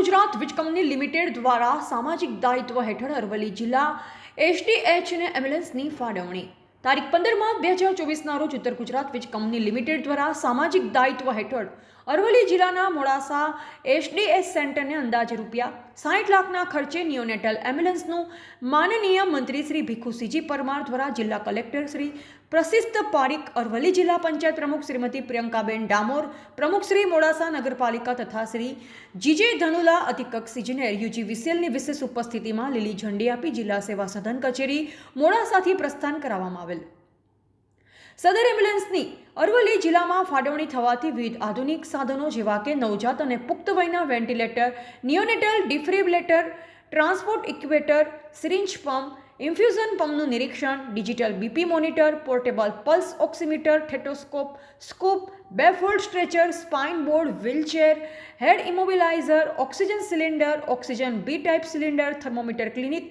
ગુજરાત વીજ company limited દ્વારા સામાજિક દાયિત્વ હેઠળ અરવલ્લી જિલ્લા એસડીએચને એમ્બ્યુલન્સની ફાળવણી. તારીખ પંદરમાં બે હજાર ચોવીસના રોજ ઉત્તર ગુજરાત વીજ કંપની લિમિટેડ દ્વારા સામાજિક દાયિત્વ હેઠળ અરવલ્લી જિલ્લાના મોડાસા એસડીએસ સેન્ટરને અંદાજે રૂપિયા સાઠ લાખના ખર્ચે નિયોનેટલ એમ્બ્યુલન્સનું માનનીય મંત્રી શ્રી ભીખુસિંહજી પરમાર દ્વારા જિલ્લા કલેક્ટર શ્રી પ્રસિદ્ધ પારિક અરવલ્લી જિલ્લા પંચાયત પ્રમુખ શ્રીમતી પ્રિયંકાબેન ડામોર, પ્રમુખ શ્રી મોડાસા નગરપાલિકા તથા શ્રી જીજે ધનુલા અધિકક્ષ ઇજનેર યુજી વિસેલની વિશેષ ઉપસ્થિતિમાં લીલી ઝંડી આપી જિલ્લા સેવા સદન કચેરી મોડાસાથી પ્રસ્થાન કરાવવામાં આવેલ. સદર એમ્બ્યુલન્સની અરવલ્લી જિલ્લામાં ફાળવણી થવાથી વિવિધ આધુનિક સાધનો જેવા કે નવજાત અને પુખ્ત વયના વેન્ટિલેટર, નિયોનેટલ ડિફ્રિબ્લેટર ટ્રાન્સપોર્ટ ઇક્વેટર સિરિંજ પંપ, ઇન્ફ્યુઝન પંપનું નિરીક્ષણ, digital BP monitor, portable pulse oximeter, stethoscope, scoop, bifold stretcher, spine board, wheelchair, head immobilizer, oxygen cylinder, oxygen B type cylinder, thermometer clinic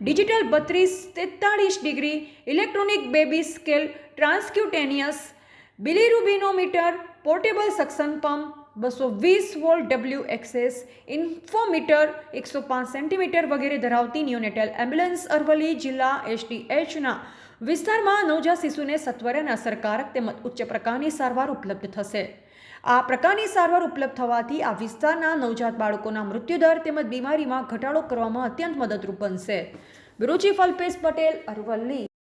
digital બત્રીસ તેતાળીસ degree electronic baby scale transcutaneous bilirubinometer portable suction pump બસો વીસ volt W access ઇન્ફોમીટર, એકસો પાંચ centimetre વગેરે ધરાવતી neonatal ambulance Aravalli જિલ્લા એસટીએચના વિસ્તારમાં નવજાત શિશુને સત્વરે અને અસરકારક તેમજ ઉચ્ચ પ્રકારની સારવાર ઉપલબ્ધ થશે. આ પ્રકારની સારવાર ઉપલબ્ધ થવાથી આ વિસ્તારના નવજાત બાળકોના મૃત્યુદર તેમજ બીમારીમાં ઘટાડો કરવામાં અત્યંત મદદરૂપ બનશે. Bureau chief Alpesh Patel, Aravalli.